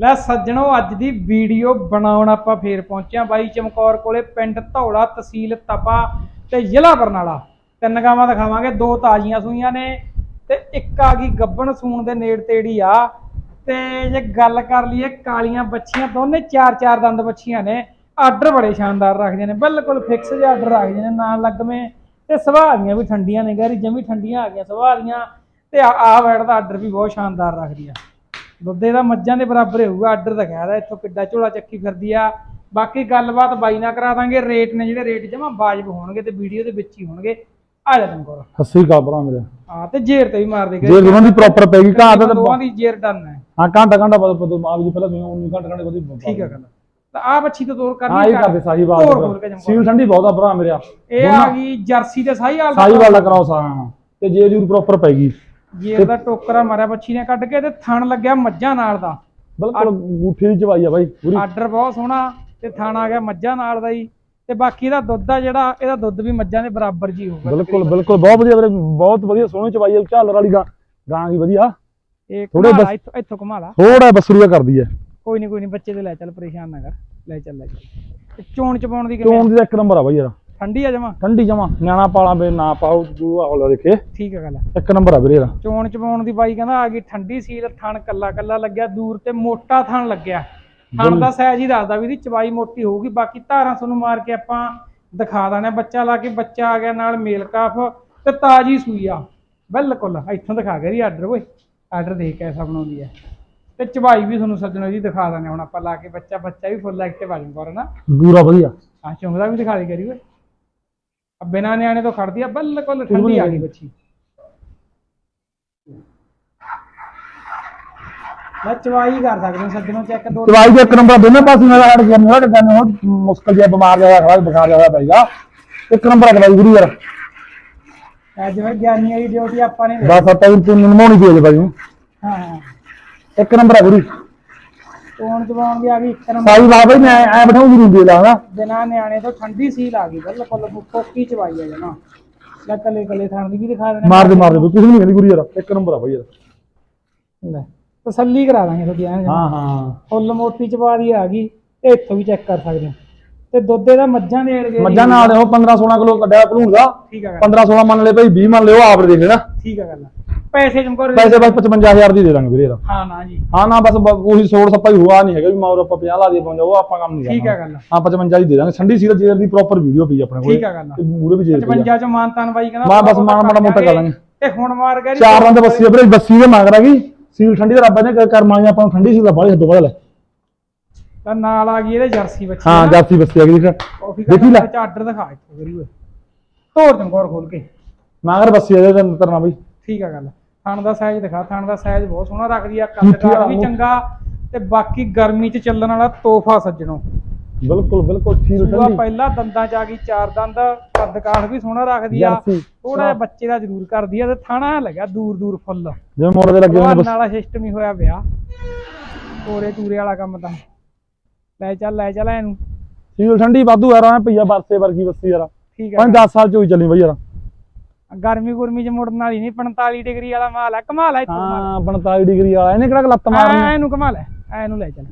ਲੈ ਸੱਜਣੋ, ਅੱਜ ਦੀ ਵੀਡੀਓ ਬਣਾਉਣ ਆਪਾਂ ਫੇਰ ਪਹੁੰਚਿਆ ਬਾਈ ਚਮਕੌਰ ਕੋਲੇ, ਪਿੰਡ ਧੌਲਾ ਤਹਿਸੀਲ ਤਪਾ ਤੇ ਜ਼ਿਲ੍ਹਾ ਬਰਨਾਲਾ। ਤਿੰਨ ਗਾਵਾਂ ਦਿਖਾਵਾਂਗੇ, ਦੋ ਤਾਜ਼ੀਆਂ ਸੂਈਆਂ ਨੇ ਤੇ ਇੱਕ ਆ ਗਈ ਗੱਬਣ ਸੂਣ ਦੇ ਨੇੜ ਤੇੜੀ ਆ। ਤੇ ਜੇ ਗੱਲ ਕਰ ਲਈਏ, ਕਾਲੀਆਂ ਬੱਚੀਆਂ ਦੋਨੇ ਚਾਰ ਚਾਰ ਦੰਦ ਬੱਚੀਆਂ ਨੇ। ਆਰਡਰ ਬੜੇ ਸ਼ਾਨਦਾਰ ਰੱਖਦੇ ਨੇ, ਬਿਲਕੁਲ ਫਿਕਸ ਜਿਹਾ ਆਰਡਰ ਰੱਖਦੇ ਨੇ, ਨਾਲ ਲੱਗਵੇਂ ਤੇ ਸੁਭਾਅ ਦੀਆਂ ਵੀ ਠੰਡੀਆਂ ਨੇ। ਗੈਰੀ, ਜਮੀ ਠੰਡੀਆਂ ਆ ਗਈਆਂ, ਸੁਭਾਅ ਦੀਆਂ। ਤੇ ਆ ਆ ਵੈੜ ਦਾ ਆਰਡਰ ਵੀ ਬਹੁਤ ਸ਼ਾਨਦਾਰ ਰੱਖਦੀ ਆ। ਦੁੱਧ ਇਹਦਾ ਮੱਝਾਂ ਦੇ ਬਰਾਬਰ ਹੋਊਗਾ ਆਰਡਰ ਤਾਂ ਕਹਿਦਾ ਇੱਥੋਂ ਕਿੱਡਾ ਝੋਲਾ ਚੱਕੀ ਫਿਰਦੀ ਆ। ਬਾਕੀ ਗੱਲਬਾਤ ਬਾਈ ਨਾਲ ਕਰਾ ਦਾਂਗੇ ਰੇਟ ਨੇ ਜਿਹੜੇ ਰੇਟ ਜਮਾ ਵਾਜਬ ਹੋਣਗੇ ਤੇ ਵੀਡੀਓ ਦੇ ਵਿੱਚ ਹੀ ਹੋਣਗੇ। ਆ ਜਾ ਤੰਗੋਰ ਸੱਸੀ ਕਾ ਭਰਾ ਮੇਰੇ। ਹਾਂ ਤੇ ਜੇਰ ਤੇ ਵੀ ਮਾਰ ਦੇ ਜੇ ਦੋਵਾਂ ਦੀ ਪ੍ਰੋਪਰ ਪੈਗੀ ਘਾਟ ਤਾਂ ਦੋਵਾਂ ਦੀ ਜੇਰ ਡਨ ਹੈ। ਹਾਂ ਘੰਟਾ ਘੰਟਾ ਬਾਅਦ ਪਤਾ ਮਾਲ ਜੀ ਪਹਿਲਾਂ 19 ਘੰਟੇ ਘੰਟੇ ਬਾਅਦ ਠੀਕ ਹੈ ਗੱਲ। ਤਾਂ ਆ ਬੱਚੀ ਤੋਂ ਤੋਰ ਕਰਨੀ ਹਾਂ ਇਹ ਕਰਦੇ ਸਾਹੀ ਜਮਾ ਸੀਲ ਠੰਡੀ ਬਹੁਤ ਆ ਭਰਾ ਮੇਰਾ ਇਹ ਆ ਗਈ ਜਰਸੀ ਤੇ ਸਾਈ ਹਾਲ ਸਾਹੀ ਵਾਲਾ ਕਰਾਓ ਸਾਰਾ। ਤੇ ਜੇ ਦੀ ਪ੍ਰੋਪਰ ਪੈਗੀ ਜੇਰ ਦਾ ਟੋਕਰਾ ਮਾਰਿਆ ਬੱਚੀ ਨੇ ਕੱਢ ਕੇ ਤੇ ਥਣ ਲੱਗਿਆ ਮੱਝਾਂ ਨਾਲ ਦਾ। ਬਿਲਕੁਲ ਗੁੱਠੀ ਦੀ ਚਵਾਈ ਆ ਬਾਈ ਪੂਰੀ। ਆਰਡਰ ਬਹੁਤ ਸੋਹਣਾ ਤੇ ਥਣ ਆ ਗਿਆ ਮੱਝਾਂ ਨਾਲ ਦਾ ਹੀ। ਤੇ ਬਾਕੀ ਇਹਦਾ ਦੁੱਧ ਆ ਜਿਹੜਾ ਇਹਦਾ ਦੁੱਧ ਵੀ ਮੱਝਾਂ ਦੇ ਬਰਾਬਰ ਜੀ ਹੋਊਗਾ। ਬਿਲਕੁਲ ਬਿਲਕੁਲ। ਬਹੁਤ ਵਧੀਆ ਵੀਰੇ ਬਹੁਤ ਵਧੀਆ ਸੋਹਣੀ ਚਵਾਈ ਆ ਝਾਲਰ ਵਾਲੀ ਗਾਂ ਗਾਂ ਦੀ ਵਧੀਆ। ਇਹ ਥੋੜੇ ਬਸ- ਇੱਥੋਂ ਇੱਥੋਂ ਘੁਮਾ ਲਾ ਥੋੜਾ ਬਸਰੂਆ ਕਰਦੀ ਹੈ ਕੋਈ ਨਹੀਂ ਕੋਈ ਨਹੀਂ ਬੱਚੇ ਤੇ ਲੈ ਚੱਲ ਪਰੇਸ਼ਾਨ ਨਾ ਕਰ। ਲੈ ਚੱਲ ਲੈ ਚੱਲ। ਚੋਣ ਚਪਾਉਣ ਦੀ ਕਿਵੇਂ ਚੋਣ ਦੀ ਇੱਕ ਨੰਬਰ ਆ ਬਾਈ ਯਾਰ। ਠੰਡੀ ਆ ਜਮਾ? ਠੰਡੀ ਜਮਾ। ਨਿਆਣਾ ਪਾਲਾ ਬੇ ਨਾ ਪਾਓ ਤੂੰ ਆਹਲਾ ਦੇਖੇ। ਠੀਕ ਆ ਗੱਲ ਇੱਕ ਨੰਬਰ ਆ ਵੀਰੇ ਇਹਦਾ। ਚੋਣ ਚਪਾਉਣ ਦੀ ਬਾਈ ਕਹਿੰਦਾ ਆ ਗਈ ਠੰਡੀ ਸੀਲ ਥਣ ਕੱਲਾ ਕੱਲਾ ਲੱਗਿਆ ਦੂਰ ਤੇ ਮੋਟਾ ਥਣ ਲੱਗਿਆ। ਥਣ ਦਾ ਸਾਈਜ਼ ਹੀ ਦੱਸਦਾ ਵੀ ਇਹਦੀ ਚਵਾਈ ਮੋਟੀ ਹੋਊਗੀ ਬਾਕੀ ਧਾਰਾਂ ਤੁਹਾਨੂੰ ਮਾਰ ਕੇ ਆਪਾਂ ਦਿਖਾ ਦਾਂਗੇ। ਬੱਚਾ ਲਾ ਕੇ ਬੱਚਾ ਆ ਗਿਆ ਨਾਲ ਮੇਲ ਕਾਫ ਤੇ ਤਾਜੀ ਸੂਈ ਆ। ਬਿਲਕੁਲ ਇੱਥੋਂ ਦਿਖਾ ਗਿਆ ਜੀ ਆਰਡਰ ਓਏ। ਆਰਡਰ ਦੇਖ ਕੈਸਾ ਬਣਾਉਂਦੀ ਹੈ ਤੇ ਚਵਾਈ ਵੀ ਤੁਹਾਨੂੰ ਸੱਜਣੋ ਜੀ ਦਿਖਾ ਦਾਂਗੇ ਹੁਣ ਆਪਾਂ ਲਾ ਕੇ। ਬੱਚਾ ਬੱਚਾ ਵੀ ਫੁੱਲ ਐਕਟਿਵ ਆ ਜਾਊਗਾ ਨਾ? ਪੂਰਾ ਵਧੀਆ। ਹਾਂ ਚੁੰਗਦਾ ਵੀ ਦਿਖਾ ਦੇ ਕਰੀ ਓਏ। ਬਿਨਾਂ ਨਿਆਣੇ ਤੋਂ ਖੜਦੀ ਆ ਬਿਲਕੁਲ ਠੰਡੀ ਆ ਗਈ ਬੱਚੀ। ਲੈ ਚਵਾਈ ਕਰ ਸਕਦੇ ਹੋ ਸੱਜਣੋ ਚੈੱਕ ਦੋ ਦਵਾਈ ਦੇ ਇੱਕ ਨੰਬਰ ਦੋਨੇ ਪਾਸੇ ਨਾਲ ਹਟ ਗਿਆ ਮੇਰਾ ਟੱਕਾ ਨੂੰ ਮੁਸ਼ਕਲ ਜਿਹਾ ਬਿਮਾਰ ਜਿਹਾ ਖੜਾ ਬੁਖਾਰ ਜਿਹਾ ਹੋਇਆ ਪਏਗਾ ਇੱਕ ਨੰਬਰ ਦਵਾਈ ਗੁਰੂ ਯਾਰ। ਅੱਜ ਜਿਵੇਂ ਗਿਆਨੀ ਵਾਲੀ ਡਿਊਟੀ ਆਪਾਂ ਨੇ ਬਸ ਆ ਤੈਨੂੰ ਤੂੰ ਨਿਮੋਣੀ ਬਾਈ ਨੂੰ ਹਾਂ ਹਾਂ। ਇੱਕ ਨੰਬਰ ਆ ਗੁਰੂ। ਤੋਣ ਚਵਾਉਣ ਦੀ ਆ ਗਈ ਇੱਕ ਨੰਬਰ ਸਾਈ ਬਾਬਾ ਜੀ ਮੈਂ ਐ ਬਿਠਾਉਂ ਗੁਰੂ ਦੇ ਲਾਣਾ ਬਿਨਾਂ ਨਿਆਣੇ ਤੋਂ ਠੰਡੀ ਸੀਲ ਆ ਗਈ ਬਿਲਕੁਲ ਫੋਕੀ ਚਵਾਈ ਆ ਜਨਾ। ਲੈ ਕੱਲੇ ਕੱਲੇ ਥਾਣ ਦੀ ਵੀ ਦਿਖਾ ਦੇਣਾ। ਮਾਰ ਦੇ ਮਾਰ ਦੇ ਕੁਝ ਨਹੀਂ ਕਹਿੰਦੀ ਗੁਰੂ ਯਾਰ ਇੱਕ ਨੰਬਰ ਆ ਬਾਈ ਯਾਰ। ਲੈ ਤਸੱਲੀ ਕਰਾ ਦਾਂਗੇ ਤੁਹਾਡੀ ਐਨ ਹਾਂ ਹਾਂ। ਫੁੱਲ ਮੋਟੀ ਚਵਾ ਦੀ ਆ ਗਈ ਤੇ ਇੱਥੋਂ ਵੀ ਚੈੱਕ ਕਰ ਸਕਦੇ ਹੋ। ਤੇ ਦੁੱਧ ਇਹਦਾ ਮੱਝਾਂ ਦੇ ਏਰੀਏ ਮੱਝਾਂ ਨਾਲ ਦੇ ਉਹ 15 16 ਕਿਲੋ ਕੱਢਿਆ ਭਲੂਣ ਦਾ ਠੀਕ ਆ ਗੱਲ। 15 16 ਮੰਨ ਲੈ ਭਾਈ 20 ਮੰਨ ਲਿਓ ਆਪ ਦੇਖ ਲੈਣਾ ਠੀਕ ਆ ਗੱਲ ਪੈਸੇ ਚਮਕੌਰ ਪੈਸੇ ਬਸ 55000 ਦੀ ਦੇ ਦਾਂਗੇ ਵੀਰੇ ਯਾਰ ਹਾਂ ਨਾ ਜੀ। ਹਾਂ ਨਾ ਬਸ ਬ- ਉਹੀ ਸੋੜ ਸੱਪਾ ਹੀ ਹੁਆ ਨਹੀਂ ਹੈਗਾ ਵੀ ਮਾਰ ਆਪਾਂ 50 ਲਾ ਦੇ ਪਾਉਂਦਾ ਉਹ ਆਪਾਂ ਕੰਮ ਨਹੀਂ ਠੀਕ ਆ ਗੱਲ ਹਾਂ 55 ਦੀ ਦੇ ਦਾਂਗੇ। ਠੰਡੀ ਸੀਰਤ ਜੇਰ ਦੀ ਪ੍ਰੋਪਰ ਵੀਡੀਓ ਪਈ ਆਪਣੇ ਕੋਲ। ਠੀਕ ਆ ਗੱਲ ਮੂਰੇ ਵੀ ਜੇਰ ਪਈ ਆ। 55 ਚ ਮਾਨਤਾਨ ਬਾਈ ਕਹਿੰਦਾ ਮਾਂ ਬਸ ਥੋੜ੍ਹਾ ਮਾੜਾ ਮੋਟਾ ਕਰ ਲਾਂਗੇ। ਤੇ ਹੁਣ ਮਾਰ ਗਿਆ ਚਾਰ ਰੰਗ ਬੱਸੀ ਆ ਵੀਰੇ ਬੱਸੀ ਦੇ ਮਗਰ ਆ ਗਈ। ਸੀਲ ਠੰਡੀ ਦਾ ਰੱਬ ਨੇ ਕਰ ਮਾਈ ਆਪਾਂ ਨੂੰ ਠੰਡੀ ਸੀਲ ਦਾ ਬਾਹਲੀ ਹੱਦੋਂ ਬਾਹਰ ਲੈ। ਤਾਂ ਨਾਲ ਆ ਗਈ ਇਹਦੇ ਜਰਸੀ ਬੱਚੀ ਹਾਂ ਜਾਤੀ ਬੱਸੀ ਆ ਗਈ ਦੇਖ ਦੇਖੀ ਲੈ। ਆਰਡਰ ਦਿਖਾ ਇੱਥੋਂ ਕਰੀ ਓਏ ਤੋੜ ਚਮਕੌਰ ਖੋਲ ਕੇ। ਮਗਰ ਬੱਸੀ ਆ ਇਹਦੇ ਤੇ ਤਰਨਾ ਬਈ। ਠੀਕ ਆ ਗੱਲ ਥਣ ਦਾ ਸਾਈਜ਼ ਦਿਖਾ ਥਣ ਦਾ ਸਾਈਜ਼ ਬਹੁਤ ਸੋਹਣਾ ਰੱਖਦੀ ਆ ਕੱਦ ਮਿੱਠੀ ਕਾਠ ਵੀ ਆ, ਚੰਗਾ ਤੇ ਬਾਕੀ ਗਰਮੀ ਚ ਚੱਲਣ ਵਾਲਾ ਤੋਹਫਾ ਸੱਜਣੋ। ਬਿਲਕੁਲ ਬਿਲਕੁਲ ਸੀਲ ਸੂਆ ਪਹਿਲਾਂ ਦੰਦਾਂ ਚ ਆ ਗਈ ਚਾਰ ਦੰਦ ਕੱਦ ਕਾਠ ਵੀ ਸੋਹਣਾ ਰੱਖਦੀ ਆ। ਥੋੜਾ ਜਿਹਾ ਬੱਚੇ ਦਾ ਜ਼ਰੂਰ ਕਰਦੀ ਆ ਤੇ ਥਾਣਾ ਲੱਗਿਆ ਦੂਰ ਦੂਰ ਫੁੱਲ। ਜਿਵੇਂ ਮੋੜ ਦੇ ਲੱਗੇ ਹੋਏ ਨੇ ਭਗਵਾਨ ਬਸ। ਵਾਲਾ ਸਿਸਟਮ ਹੀ ਹੋਇਆ ਪਿਆ। ਤੋਰੇ ਤੂਰੇ ਵਾਲਾ ਕੰਮ ਤਾਂ। ਲੈ ਚੱਲ ਲੈ ਚੱਲ ਇਹਨੂੰ। ਸੀਲ ਠੰਡੀ ਵਾਧੂ ਯਾਰ ਐ ਪਈਆ ਬਰਸੇ ਵਰਗੀ ਬੱਸੀ ਯਾਰ ਠੀਕ ਆ ਪੰਜ 10 ਸਾਲ ਚ ਹੋਈ ਚੱਲੀ ਬਈ ਯਾਰ। ਗਰਮੀ ਗੁਰਮੀ ਚ ਮੁੜਨ ਵਾਲੀ ਨਹੀਂ 45 ਡਿਗਰੀ ਵਾਲਾ ਮਾਲ ਆ ਕਮਾ ਲੈ ਇੱਥੋਂ ਹਾਂ 45 ਡਿਗਰੀ ਵਾਲਾ ਇਹਨੇ ਕਿਹੜਾ ਲੱਤ ਮਾਰਨੀ? ਐ ਇਹਨੂੰ ਕਮਾ ਲੈ ਐ ਇਹਨੂੰ ਲੈ ਚੱਲ।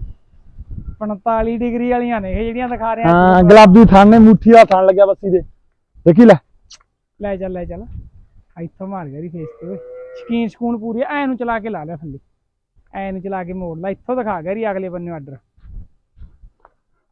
45 ਡਿਗਰੀ ਵਾਲੀਆਂ ਨੇ ਇਹ ਜਿਹੜੀਆਂ ਦਿਖਾ ਰਹੇ ਆ ਹਾਂ ਗੁਲਾਬੀ ਥਣ ਨੇ ਮੁੱਠੀ ਦਾ ਥਣ ਲੱਗਿਆ ਬੱਸੀ ਦੇ। ਦੇਖੀ ਲੈ। ਲੈ ਚੱਲ ਲੈ ਚੱਲ। ਇੱਥੋਂ ਮਾਰ ਗਿਆ ਦੀ ਫੇਸ ਤੇ ਓਏ। ਸ਼ਕੀਨ ਸਕੂਨ ਪੂਰੀ ਐ ਨੂੰ ਚਲਾ ਕੇ ਲਾ ਲਿਆ ਥੱਲੇ। ਐ ਨੂੰ ਚਲਾ ਕੇ ਮੋੜ ਲੈ ਇੱਥੋਂ ਦਿਖਾ ਗਿਆ ਰੀ ਅਗਲੇ ਬੰਨੇ ਆਰਡਰ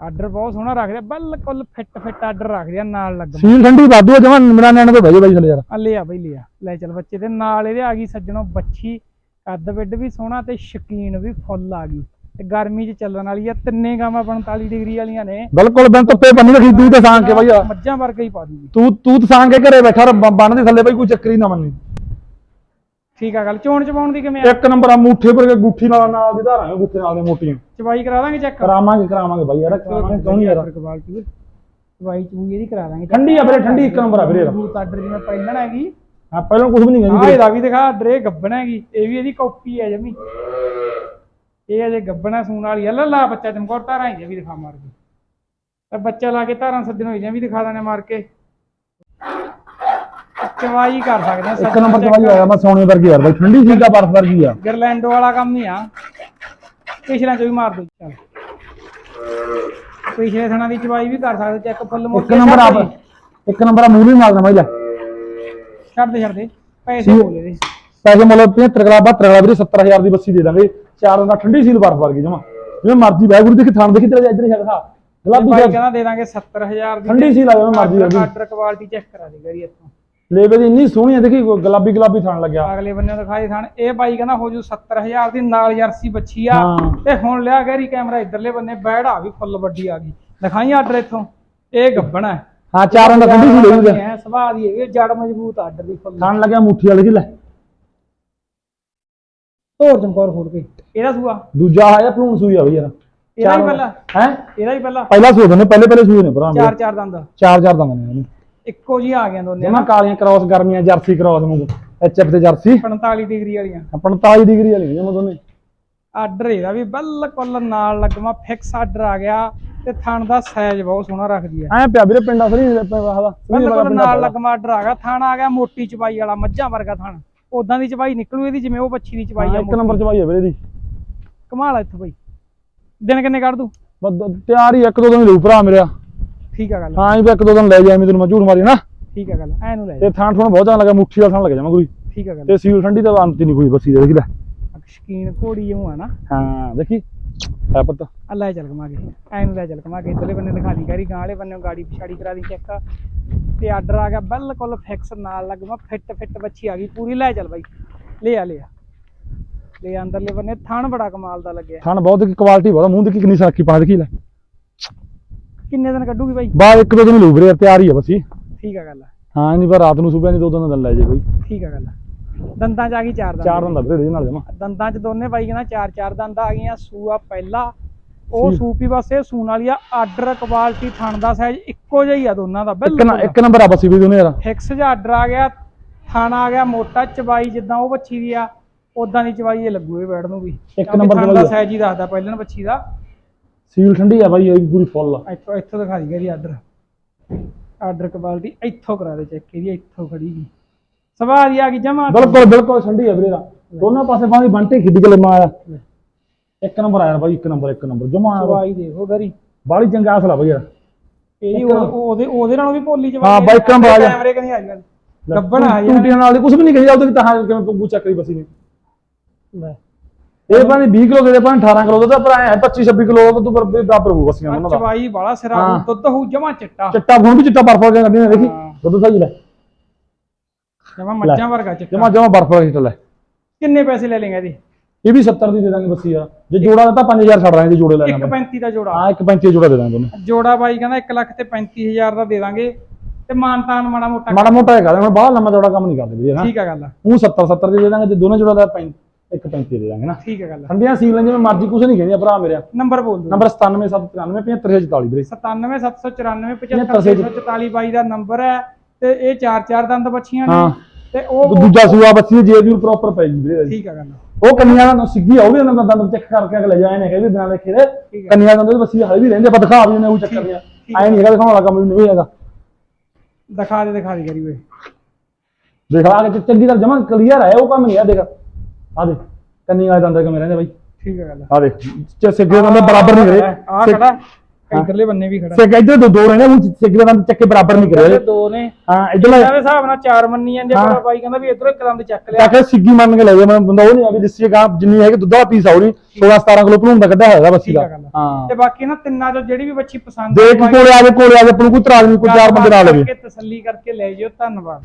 ਆਰਡਰ ਬਹੁਤ ਸੋਹਣਾ ਰੱਖ ਰਿਹਾ ਬਿਲਕੁਲ ਫਿੱਟ ਫਿੱਟ ਆਰਡਰ ਰੱਖ ਰਿਹਾ ਨਾਲ ਲੱਗ ਸੀਲ ਠੰਡੀ ਵਾਧੂ ਆ ਜਮਾਂ ਮੇਰਾ ਨੈਣ ਤੋਂ ਬਹਿ ਬਾਈ ਥੱਲੇ ਯਾਰ। ਆ ਲਿਆ ਬਈ ਲਿਆ ਲੈ ਚੱਲ ਬੱਚੇ ਦੇ ਨਾਲ ਇਹਦੇ ਆ ਗਈ ਸੱਜਣੋ ਬੱਚੀ ਕੱਦ ਵਿੱਡ ਵੀ ਸੋਹਣਾ ਤੇ ਸ਼ਕੀਨ ਵੀ ਫੁੱਲ ਆ ਗਈ। ਤੇ ਗਰਮੀ 'ਚ ਚੱਲਣ ਵਾਲੀ ਆ ਤਿੰਨੇ ਗਾਵਾਂ 45 ਡਿਗਰੀ ਵਾਲੀਆਂ ਨੇ। ਬਿਲਕੁਲ ਬਿਨ ਧੁੱਪੇ ਬੰਨੀ ਰੱਖੀ ਤੂੰ ਤੇ ਸਾਂਗ ਕੇ ਬਈ ਮੱਝਾਂ ਵਰਗਾ ਹੀ ਪਾ ਦੂਗੀ। ਤੂੰ ਤੂੰ ਤਾਂ ਸਾਂਗ ਕੇ ਘਰੇ ਬੈਠਾ ਬੰਨ ਦੇ ਥੱਲੇ ਬਈ ਕੋਈ ਚੱਕਰ ਹੀ ਨਾ ਮੰਨੀ। ਠੀਕ ਆ ਗੱਲ ਚੋਣ ਚਵਾਉਣ ਦੀ ਕਿਵੇਂ ਆ? ਇੱਕ ਨੰਬਰ ਆ ਮੁੱਠੇ ਪਰ ਗੁੱਠੀ ਨਾਲ ਨਾਲ ਦੀ ਧਾਰਾਂਗੇ ਗੁੱਠੇ ਨਾਲ ਦੇ ਮੋਟੀਆਂ। ਚਵਾਈ ਕਰਾ ਦਾਂਗੇ ਚੈੱਕ ਕਰਾਵਾਂਗੇ ਕਰਾਵਾਂਗੇ ਬਾਈ ਯਾਰ ਕਰਾਵਾਂਗੇ ਕਿਉਂ ਨਹੀਂ ਯਾਰ? ਕੁਆਲਿਟੀ ਚਵਾਈ ਚੂਈ ਇਹਦੀ ਕਰਾ ਦਾਂਗੇ। ਠੰਡੀ ਆ ਵੀਰੇ ਠੰਡੀ ਇੱਕ ਨੰਬਰ ਆ ਵੀਰੇ ਬੂਤ ਆਰਡਰ ਜਿਵੇਂ ਪਹਿਲਣ ਹੈਗੀ ਹਾਂ ਪਹਿਲਾਂ ਕੁਝ ਵੀ ਨਹੀਂ ਆ ਕਹਿੰਦੀ ਇਹਦਾ ਵੀ ਦਿਖਾ ਡਰੇ ਗੱਬਣ ਹੈਗੀ। ਇਹ ਵੀ ਇਹਦੀ ਕਾਪੀ ਹੈ ਜਮੀ। ਇਹ ਅਜੇ ਗੱਬਣਾ ਸੂਣ ਵਾਲੀ ਆ। ਲੈ ਲਾ ਬੱਚਾ ਚਮਕੌਰ ਧਾਰਾਂ ਹੀ ਵੀ ਦਿਖਾ ਮਾਰ ਕੇ। ਤੇ ਬੱਚਾ ਲਾ ਕੇ ਧਾਰਾਂ ਸੱਜਣ ਹੋਈ ਜਾਂ ਵੀ ਦਿਖਾ ਦਾਨੇ ਮਾਰ ਕੇ। ਚਵਾਈ ਕਰ ਸਕਦੇ ਆ ਇੱਕ ਨੰਬਰ ਤੇ। ਬਾਈ ਆਇਆ ਮੈਂ ਸੋਨੇ ਵਰਗੀ ਯਾਰ ਬਾਈ ਠੰਡੀ ਸੀ ਦਾ ਬਰਫ ਵਰਗੀ ਆ। ਗਰਲੈਂਡੋ ਵਾਲਾ ਕੰਮ ਨਹੀਂ ਆ। ਪਿਛਲਿਆਂ ਚ ਵੀ ਮਾਰ ਦੋ ਚੱਲ। ਪਿਛਲੇ ਥਣਾ ਦੀ ਚਵਾਈ ਵੀ ਕਰ ਸਕਦੇ ਚੈੱਕ ਫੁੱਲ ਮੁੜ ਇੱਕ ਨੰਬਰ ਆਪ ਇੱਕ ਨੰਬਰ ਆ ਮੂਲੀ ਮਾਰਦਾ ਬਾਈ ਲੈ ਛੱਡ ਦੇ ਛੱਡ ਦੇ। ਪੈਸੇ ਬੋਲੇ ਦੇ। ਪੈਸੇ ਮੁੱਲ 75 ਗਲਾ 72 ਗਲਾ ਵੀਰੇ 70000 ਦੀ ਬੱਸੀ ਦੇ ਦਾਂਗੇ। ਚਾਰ ਦਾ ਠੰਡੀ ਸੀਲ ਬਰਫ ਵਰਗੀ ਜਮਾ। ਜਿਵੇਂ ਮਰਜ਼ੀ ਵਾਹਿਗੁਰੂ ਦੇਖੀ ਥਾਣ ਦੇਖੀ ਤੇਰੇ ਇੱਧਰ ਹੀ ਦਿਖਾ ਗੁਲਾਬੀ ਕਹਿੰਦਾ ਦੇ ਦਾਂਗੇ 70000 ਦੀ ਠੰਡੀ ਸੀਲ ਆ ਜਿਵੇਂ ਮਰਜ਼ੀ ਆਰਡਰ ਕੁਆਲਿਟੀ ਚੈੱਕ ਕਰਾ ਦੇ ਗਰੀ ਇੱਥੋਂ। ਦੀ ਇੰਨੀ ਸੋਹਣੀ ਹੈ ਦੇਖੀ ਗੁਲਾਬੀ ਗੁਲਾਬੀ ਥਾਣ ਲੱਗਿਆ। ਅਗਲੇ ਬੰਨੇ ਦਿਖਾਈ ਥਾਣ ਇਹ ਬਾਈ ਕਹਿੰਦਾ ਹੋ ਜੂ 70000 ਦੀ ਨਾਲ ਜਰਸੀ ਬੱਚੀ ਆ। ਹਾਂ। ਤੇ ਹੁਣ ਲਿਆ ਗੈਰੀ ਕੈਮਰਾ ਇਧਰਲੇ ਬੰਨੇ ਬੈੜਾ ਵੀ ਫੁੱਲ ਵੱਡੀ ਆ ਗਈ। ਦਿਖਾਈ ਆਰਡਰ ਇੱਥੋਂ? ਇਹ ਗੱਬਣਾ ਹੈ। ਹਾਂ ਚਾਰਾਂ ਦਾ ਠੰਡੀ ਸੀਲ ਹੋਊਗਾ ਹੈ ਸੁਭਾਅ ਦੀ ਇਹ ਜੜ ਮਜ਼ਬੂਤ ਆਰਡਰ ਦੀ ਫੁੱਲ। ਥਾਣ ਲੱਗਿਆ ਮੁੱਠੀ ਵਾਲੀ ਕਿ ਲੈ। ਹੋਰ ਚਮਕੌਰ ਫੋੜ ਕੇ। ਇਹਦਾ ਸੂਆ? ਦੂਜਾ ਆਇਆ ਭਲੂਣ ਸੂਈ ਆ ਬਈ ਯਾਰ ਇਹਦਾ ਹੀ ਪਹਿਲਾ? ਹੈ? ਇਹਦਾ ਹੀ ਪਹਿਲਾ? ਪਹਿਲਾ ਸੂਈ ਨੇ ਪਹਿਲੇ ਪਹਿਲੇ ਸੂਈ ਨੇ ਭਰਾ ਮੇਰੇ ਚਾਰ ਚਾਰ ਦੰਦ। ਚਾਰ ਚਾਰ ਦੰਦ ਨੇ ਇਹਨੂੰ ਇੱਕੋ ਜੀ ਆ ਗਿਆ ਦੋਨੇ ਜਮਾ ਕਾਲੀਆਂ ਕ੍ਰਾਸ ਗਰਮੀਆਂ ਜਰਸੀ ਕ੍ਰਾਸ ਨੂੰ ਐਚਐਫ ਤੇ ਜਰਸੀ। 45 ਡਿਗਰੀ ਵਾਲੀਆਂ। 45 ਡਿਗਰੀ ਵਾਲੀ ਜਮਾ ਦੋਨੇ। ਆਰਡਰ ਇਹਦਾ ਵੀ ਬਿਲਕੁਲ ਨਾਲ ਲੱਗਵਾ ਫਿਕਸ ਆਰਡਰ ਆ ਗਿਆ ਤੇ ਥਣ ਦਾ ਸਾਈਜ਼ ਬਹੁਤ ਸੋਹਣਾ ਰੱਖਦੀ ਹੈ ਐ ਪਿਆ ਵੀਰੇ ਪਿੰਡਾਂ ਫਰੀ ਵਾਲਾ ਬਿਲਕੁਲ ਨਾਲ ਲੱਗਵਾ ਆਰਡਰ ਆ ਗਿਆ। ਥਣ ਆ ਗਿਆ ਮੋਟੀ ਚਬਾਈ ਵਾਲਾ ਮੱਝਾਂ ਵਰਗਾ ਥਣ। ਉਦਾਂ ਦੀ ਚਬਾਈ ਨਿਕਲੂ ਇਹਦੀ ਜਿਵੇਂ ਉਹ ਬੱਚੀ ਦੀ ਚਬਾਈ ਆ ਇੱਕ ਨੰਬਰ ਚ ਭਾਈ ਹੈ ਵੀਰੇ ਦੀ ਕਮਾਲ ਆ ਇੱਥੋਂ ਬਈ। ਦਿਨ ਕਿੰਨੇ ਕੱਢ ਦ- ਤਿਆਰ ਹੀ ਇੱਕ ਦੋ ਦਿਨ ਲਊ ਭਰਾ ਮੇਰਾ। ਠੀਕ ਆ ਗੱਲ। ਹਾਂ ਜੀ ਵੀ ਇੱਕ ਦੋ ਦਿਨ ਲੈ ਜਾਈ ਮੈਂ ਤੈਨੂੰ ਮੈਂ ਝੂਠ ਮਾਰੀ ਨਾ। ਠੀਕ ਆ ਗੱਲ ਐ ਨੂੰ ਲੈ ਜਾ। ਤੇ ਥਾਂ ਥੋੜਾ ਬਹੁਤ ਚੰਗਾ ਲੱਗਾ ਮੁੱਠੀ ਵਾਲਾ ਥਾਂ ਲੱਗਾ ਜਮਾ ਕੋਈ। ਠੀਕ ਆ ਗੱਲ। ਤੇ ਸੀਲ ਠੰਡੀ ਦਾ ਅੰਤ ਹੀ ਨਹੀਂ ਕੋਈ ਬੱਸੀ ਦੇ ਦੇਖ ਲੈ। ਸ਼ਕੀਨ ਘੋੜੀ ਜੂ ਆ ਨਾ। ਹਾਂ ਦੇਖੀ। ਹੈ ਪਤਾ। ਆ ਲੈ ਚੱਲ ਕਮਾ ਕੇ ਐ ਨੂੰ ਲੈ ਚੱਲ ਕਮਾ ਕੇ ਇਧਰਲੇ ਬੰਨੇ ਦਿਖਾ ਦੀ ਗਾੜੀ ਗਾਂ ਵਾਲੇ ਬੰਨੇ ਗਾੜੀ ਪਿਛਾੜੀ ਕਰਾ ਦੀ ਚੈੱਕ ਤੇ ਆਰਡਰ ਆ ਗਿਆ ਬਿਲਕੁਲ ਫਿਕਸ ਨਾਲ ਲੱਗਵਾ ਫਿੱਟ ਫਿੱਟ ਬੱਚੀ ਆ ਗਈ ਪੂਰੀ। ਲੈ ਚੱਲ ਬਾਈ। ਲੈ ਆ ਲੈ ਆ। ਲੈ ਆ ਅੰਦਰਲੇ ਬੰਨੇ। ਥਣ ਬੜਾ ਕਮਾਲ ਦਾ ਲੱਗਿਆ। ਥਾਂ ਬਹੁਤ ਦੀ ਕੁਆਲਿਟੀ ਬਹੁਤ ਆ, ਮੂੰਹ ਦੇਖੀ ਕਿੰਨੀ ਸਾਖੀ ਪਾ ਦੇਖੀ ਲੈ। ਕਿੰਨੇ ਦਿਨ ਕੱਢੂਗੀ ਬਾਈ? ਬਾਅਦ ਇੱਕ ਦੋ ਦਿਨ ਲਊ ਵੀਰੇ ਤਿਆਰ ਹੀ ਆ ਬੱਸੀ ਠੀਕ ਆ ਗੱਲ ਹਾਂ ਨਹੀਂ ਪਰ ਰਾਤ ਨੂੰ ਸੁਬਹ ਨਹੀਂ ਦੋ ਦਿਨ ਦਿਨ ਲੈ ਜੇ ਕੋਈ। ਠੀਕ ਆ ਗੱਲ ਦੰਦਾਂ ਚ ਆ ਗਈ ਚਾਰ ਦੰਦ। ਚਾਰ ਦਿਨ ਦਾ ਵੀਰੇ ਨਾਲ ਜਮਾ। ਦੰਦਾਂ ਚ ਦੋਨੇ ਬਾਈ ਕਹਿੰਦਾ ਚਾਰ ਚਾਰ ਦੰਦ ਆ ਗਈਆਂ ਸੂਆ ਪਹਿਲਾ। ਉਹ। ਸੂਪੀ ਬਸ ਇਹ ਸੂਣ ਵਾਲੀ ਆ ਆਰਡਰ ਕੁਆਲਿਟੀ ਥਣ ਦਾ ਸਾਈਜ਼ ਇੱਕੋ ਜਿਹਾ ਹੀ ਆ ਦੋਨਾਂ ਦਾ ਬਿਲਕੁਲ। ਇੱਕ ਨੰਬਰ ਆ ਬੱਸੀ ਵੀ ਦੋਨੇ ਯਾਰ। ਫਿਕਸ ਜਿਹਾ ਆਰਡਰ ਆ ਗਿਆ ਥਣ ਆ ਗਿਆ ਮੋਟਾ ਚਬਾਈ ਜਿੱਦਾਂ ਉਹ ਬੱਚੀ ਦੀ ਆ ਉਦਾਂ ਦੀ ਚਬਾਈ ਇਹ ਲੱਗੂ ਇਹ ਬੈਡ ਨੂੰ ਵੀ। ਇੱਕ ਨੰਬਰ ਦਾ। ਸਾਈਜ਼ ਹੀ ਦੱਸਦਾ ਪਹਿਲਾਂ ਬੱਚੀ ਦਾ। ਸੀਲ ਠੰਡੀ ਆ ਬਾਈ ਇਹ ਪੂਰੀ ਫੁੱਲ ਆ। ਇੱਥੋਂ ਇੱਥੋਂ ਦਿਖਾ ਦੀ ਗਈ ਆਰਡਰ ਆਰਡਰ ਕੁਆਲਿਟੀ ਇੱਥੋਂ ਕਰਾ ਦੇ ਚੈੱਕ ਇਹਦੀ ਇੱਥੋਂ ਖੜੀ ਗਈ ਸਵਾਦ ਹੀ ਆ ਗਈ ਜਮਾ। ਬਿਲਕੁਲ ਬਿਲਕੁਲ ਠੰਡੀ ਆ ਵੀਰੇ ਦਾ ਦੋਨੋਂ ਪਾਸੇ ਬਾਹੀ ਬੰਟੇ ਖਿੱਚ ਕੇ ਲੰਮਾ ਆਇਆ ਇੱਕ ਨੰਬਰ ਆਇਆ ਬਾਈ ਇੱਕ ਨੰਬਰ ਇੱਕ ਨੰਬਰ। ਜਮਾ ਆਇਆ ਚਬਾਈ ਦੇਖੋ ਗਰੀ ਬਾਲੀ ਚੰਗਾ ਅਸਲਾ ਬਾਈ ਯਾਰ ਇਹਦੀ ਉਹ- ਉਹਦੇ ਉਹਦੇ ਨਾਲੋਂ ਵੀ ਭੋਲੀ ਚਬਾਈ ਹਾਂ, ਬਾਈ ਕੰਮ ਆ ਜਾ। ਕੈਮਰੇ ਕਨੀ ਆ ਜਾਣ। ਗੱਬਣ ਆ ਜਾਣ। ਟੂਟੀਆਂ ਨਾਲ ਕੁਝ ਵੀ ਨਹੀਂ ਕਹੀ ਉਹਦੇ ਤਾਂ ਕਿਵੇਂ ਪੰਗੂ ਚੱਕਰੀ ਬਸੀ ਨੇ। ਲੈ। ਇਹ ਭਾਵੇਂ 20 ਕਿਲੋ ਦੇ ਦੇ ਭਾਵੇਂ 18 ਕਿਲੋ ਦਾ ਪਰ ਐ 25 26 ਕਿਲੋ ਦਾ ਤੂੰ ਬਰ- ਬਰਾਬਰ ਹੋਊ ਬਸੀਆਂ ਉਹਨਾਂ ਦਾ। ਚਬਾਈ ਬਾਲਾ ਸਿਰਾ ਹਾਂ। ਦੁੱਧ ਹੋਊ ਜਮਾ ਚਿੱਟਾ। ਚਿੱਟਾ ਫੋਨ ਵੀ ਚਿੱਟਾ ਬਰਫ ਵਰਗਾ ਕਰਦੀ ਨੇ ਦੇਖੀ। ਹਾਂ। ਦੁੱਧ ਸਹੀ ਲੈ। ਜਮਾ ਮੱਝਾਂ ਵਰਗਾ ਚਿੱਟਾ। ਜਮਾ ਜਮਾ ਬਰਫ ਵਰਗਾ ਚਿੱਟਾ ਲੈ। ਕਿੰਨੇ ਪੈਸੇ ਲੈ ਲੇਗਾ ਇਹਦੇ? ਇਹ ਵੀ 70 ਦੀ ਦੇ ਦਾਂਗੇ ਬੱਸੀ ਯਾਰ। ਜੇ ਜੋੜਾ ਦਿੱਤਾ 5000 ਛੱਡ ਦਾਂਗੇ ਜੇ ਜੋੜੇ ਲੈਣਾ 1.35 ਦਾ ਜੋੜਾ। ਹਾਂ ਇੱਕ 35 ਜੋੜਾ ਦੇ ਦਾਂਗੇ ਤੁਹਾਨੂੰ ਜੋੜਾ ਬਾਈ ਕਹਿੰਦਾ 1 ਲੱਖ ਤੇ 35000 ਦਾ ਦੇ ਦਾਂਗੇ। ਤੇ ਮਾਨਤਾਨ ਮਾੜਾ ਮੋਟਾ ਮਾੜਾ ਮੋਟਾ ਹੈਗਾ ਹੁਣ ਬਾਹਰ ਲੰਮਾ ਚੌੜਾ ਕੰਮ ਨਹੀਂ ਕਰਦੇ ਵੀਰੇ ਹਾਂ। ਠੀਕ ਆ ਗੱਲ। ਉਹ 70 70 ਦੀ ਦੇ ਦਾਂਗੇ ਜੇ ਦੋਨੇ ਜੋੜਾ ਦਾ 35 ਇੱਕ 35 ਦੇ ਦਾਂਗੇ ਨਾ। ਠੀਕ ਆ ਗੱਲ ਠੰਡੀਆਂ ਸੀਲਾਂ ਜਿਵੇਂ ਮਰਜ਼ੀ ਕੁਝ ਨਹੀਂ ਕਹਿੰਦੀਆਂ ਭਰਾ ਮੇਰਾ। ਨੰਬਰ ਬੋਲ ਦਿਓ। ਨੰਬਰ 97793 7544 ਵੀਰੇ। 97794 75644 ਬਾਈ ਦਾ ਨੰਬਰ ਹੈ ਤੇ ਇਹ ਚਾਰ ਚਾਰ ਦੰਦ ਬੱਚੀਆਂ ਨੇ। ਹਾਂ। ਤੇ ਉਹ ਦੂਜਾ ਸੂਆ ਬੱਚੀ ਜੇ ਦੀ ਪ੍ਰੋਪਰ ਪੈ ਗਈ ਵੀਰੇ ਠੀਕ ਆ ਗੱਲ ਉਹ ਕੰਨੀਆਂ ਦਾ ਸਿੱਧੀ ਆ ਉਹ ਵੀ ਉਹਨਾਂ ਦਾ ਦੰਦ ਚੈੱਕ ਕਰਕੇ ਅਗਲੇ ਜਾਏ ਨੇ ਕਹਿੰਦੇ ਦਿਨਾਂ ਦੇ। ਖੇਰੇ ਹੈ। ਕੰਨੀਆਂ ਦੰਦ ਬੱਸੀ ਹਲੇ ਵੀ ਰਹਿੰਦੇ ਪਰ ਦਿਖਾ ਵੀ ਉਹਨੇ ਉਹ ਚੱਕਰ ਠੀਕ ਆਏ ਨਹੀਂ ਹੈਗਾ ਦਿਖਾਉਣ ਵਾਲਾ ਕੰਮ ਵੀ ਨਹੀਂ ਹੈਗਾ। ਦਿਖਾ ਦੇ ਦਿਖਾ ਦੇ ਕਰੀ ਓਏ। ਦੇਖ ਕੇ ਚੰਗੀ ਤਰ੍ਹਾਂ ਜਮਾ ਕਲੀਅਰ ਹੈ ਉਹ ਕੰਮ ਨਹੀਂ ਆ ਦੇਖ। ਆ ਦੇ ਕੰਨੀਆਂ ਦੇ ਦੰਦ ਕਿਵੇਂ ਰਹਿੰਦੇ ਬਾਈ? ਠੀਕ ਆ ਗੱਲ ਆ ਦੇਖ ਚ- ਸਿੱਗੇ ਦੰਦ ਬਰਾਬਰ ਨਹੀਂ ਕਰੇ ਆ ਖੜਾ ਇਧਰਲੇ ਬੰਨੇ ਵੀ ਖੜਾ। ਸਿੱਗ ਇੱਧਰ ਦੋ ਦੋ ਰਹਿੰਦੇ ਹੁਣ ਸਿੱਗੇ ਦੰਦ ਚੱਕੇ ਬਰਾਬਰ ਨਹੀਂ ਕਰੇ। ਦੋ ਨੇ। ਹਾਂ ਇੱਧਰ ਇਹਨਾਂ ਦੇ ਹਿਸਾਬ ਨਾਲ ਚਾਰ ਮੰਨੀ ਜਾਂਦੇ ਪਰ ਹਾਂ। ਬਾਈ ਕਹਿੰਦਾ ਵੀ ਇਧਰੋਂ ਇੱਕ ਦੰਦ ਚੱਕ ਲਿਆ। ਤਾਂ ਕਿ ਸਿੱਗੀ ਮੰਨ ਕੇ ਲੈ ਜਾ ਮੈਂ ਬੰਦਾ ਉਹ ਨਹੀਂ ਆ ਵੀ ਜਿਸ ਜਗ੍ਹਾ ਜਿੰਨੀ ਹੈਗੀ ਦੁੱਧ ਵਾਲਾ ਪੀਸ ਆ ਉਹਦੀ 16 17 ਕਿਲੋ ਭਲੂਣ ਦਾ ਕੱਢਿਆ ਹੋਇਆ ਬੱਸੀ ਠੀਕ ਦਾ ਆ ਗੱਲ ਹਾਂ। ਤੇ ਬਾਕੀ ਨਾ ਤਿੰਨਾਂ ਚੋਂ ਜਿਹੜੀ ਵੀ ਬੱਚੀ ਪਸੰਦ ਦੇਖ ਬਾਈ ਕੋਲੇ ਆ ਜੇ ਕੋਲੇ ਆ ਜੇ ਕੋਈ ਤਰਾਜ ਨਹੀਂ ਕੋਈ ਚਾਰ ਬੰਦੇ ਨਾਲ ਲਵੇ ਕਰਕੇ ਤਸੱਲੀ ਕਰਕੇ ਲੈ ਜਿਓ ਧੰਨਵਾਦ।